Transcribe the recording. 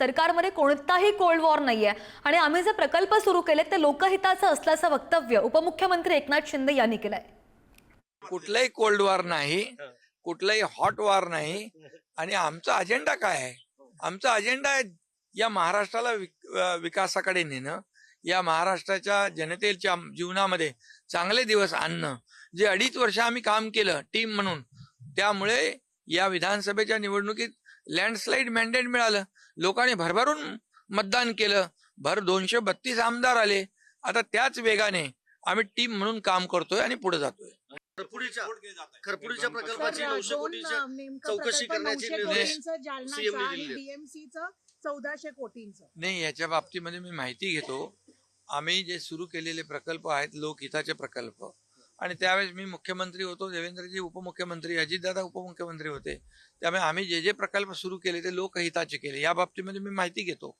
सरकारमध्ये कोणताही cold war नाहीये. आणि आम्ही जे प्रकल्प सुरू केले ते लोकहिताचं असल्याचं वक्तव्य उपमुख्यमंत्री एकनाथ शिंदे यांनी केलंय. कुठलाही कोल्ड वॉर नाही कुठलाही हॉट वॉर नाही आणि आमचा अजेंडा काय आहे? आमचा अजेंडा आहे या महाराष्ट्राला विकासाकडे नेणं या महाराष्ट्राच्या जनतेच्या जीवनामध्ये चांगले दिवस आणणं जे अडीच वर्ष आम्ही काम केलं टीम म्हणून त्यामुळे या विधानसभेच्या निवडणुकीत लँडस्लाईड मॅन्डेट मिळालं. लोकांनी भरभरून मतदान केलं. भर दोनशे बत्तीस आमदार आले. आता त्याच वेगाने आम्ही टीम म्हणून काम करतोय आणि पुढे जातोय. खरपुडीच्या खरपुडीच्या प्रकल्पाची नऊशे चौकशी करण्याचे 900 निर्देश CM ने चौदाशे कोटींचं. नाही याच्या बाबतीमध्ये मी माहिती घेतो. आम्ही जे सुरू केलेले प्रकल्प आहेत लोकहिताचे प्रकल्प. आणि त्यावेळेस मी मुख्यमंत्री होतो देवेंद्रजी उपमुख्यमंत्री अजितदादा उपमुख्यमंत्री होते. त्यामुळे आम्ही जे जे प्रकल्प सुरू केले ते लोकहिताचे केले. या बाबतीमध्ये मी माहिती घेतो.